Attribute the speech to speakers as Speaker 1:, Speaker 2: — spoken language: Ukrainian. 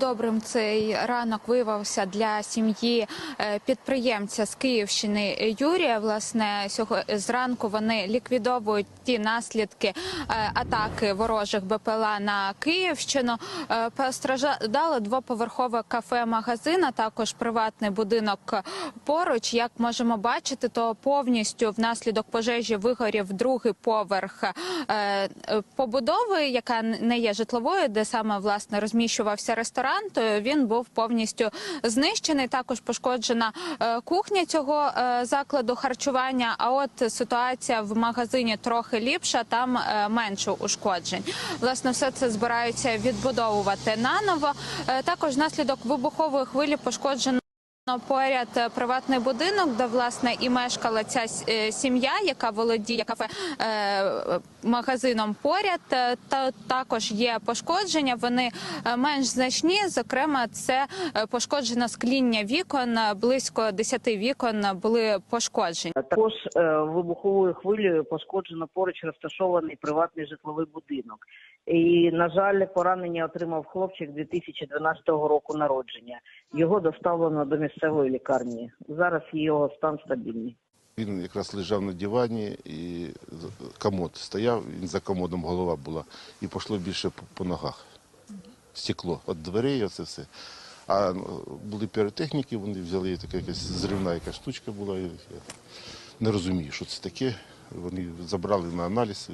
Speaker 1: Добрим цей ранок виявився для сім'ї е, підприємця з Київщини Юрія. Власне, зранку вони ліквідовують ті наслідки е, атаки ворожих БПЛА на Київщину. Е, Постраждало двоповерхове кафе-магазин, а також приватний будинок поруч. Як можемо бачити, то повністю внаслідок пожежі вигорів другий поверх побудови, яка не є житловою, де саме власне розміщувався ресторан. То він був повністю знищений. Також пошкоджена е, кухня цього е, закладу харчування. А от ситуація в магазині трохи ліпша, там е, менше ушкоджень. Власне, все це збираються відбудовувати наново. Також внаслідок вибухової хвилі пошкоджено. Поряд е, приватний будинок, де власне і мешкала ця е, сім'я, яка володіє кафе е, магазином поряд. Та також є пошкодження. Вони менш значні. Зокрема, це пошкоджено скління вікон. Близько 10 вікон були пошкоджені.
Speaker 2: Також вибуховою хвилею пошкоджено поруч розташований приватний житловий будинок. І, на жаль, поранення отримав хлопчик 2012 року народження. Його доставлено до місцевої лікарні. Зараз його стан стабільний.
Speaker 3: Він якраз лежав на дивані і комод стояв, він за комодом голова була, і пішло більше по, по ногах. Стекло від дверей, оце все. А ну, були піротехніки, вони взяли така якась зривна якась штучка була. Я не розумію, що це таке. Вони забрали на аналіз.